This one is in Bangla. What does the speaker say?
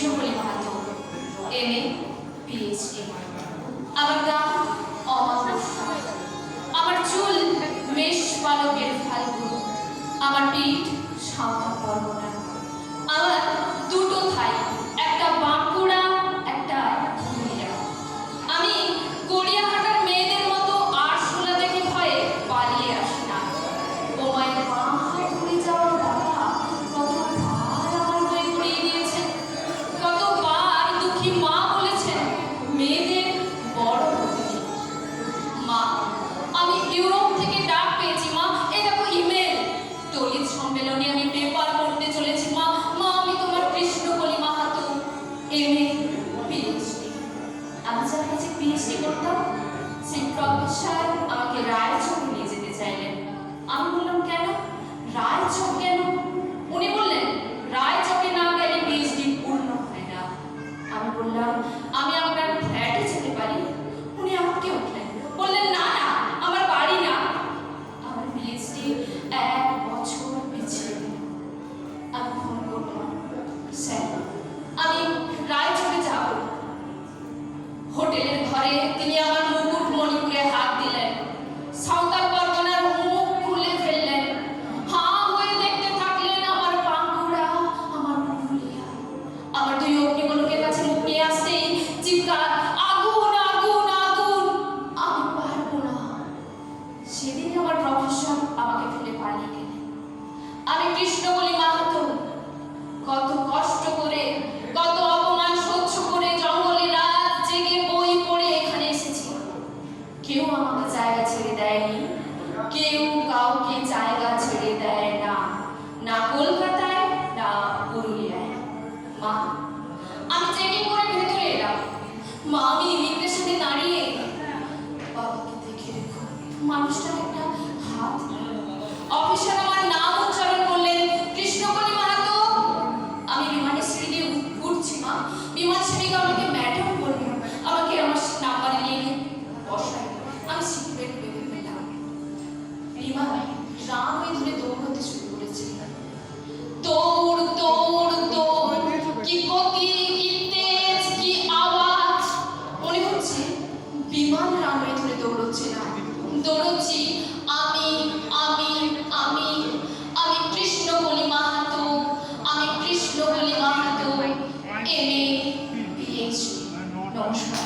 Krishnamani Mahato M A PhD আমার আমার চুল মেষ পালকের ফাল্গু আমার পিঠ সাদা। qui moi স্যার আমি রায়চুরে যাব। হোটেলের ঘরে তিনি আমার মুকুট মণিপুরে হাত দিলেন। সাঁওতাল কেউ আমাকে জায়গা ছেড়ে দেয়নি। কেউ কাউকে জায়গা ছেড়ে দেয় না। না কলকাতায়, না পুরুলিয়ায়। মা, আমি চেকিং করে ভেতরে এলাম। মা, আমি ইমিগ্রেশনে দাঁড়িয়ে বাবাকে দেখে দেখো, মানুষটার একটা হাত। অফিসার আমার এম এ পিএইচডি নমস্কার।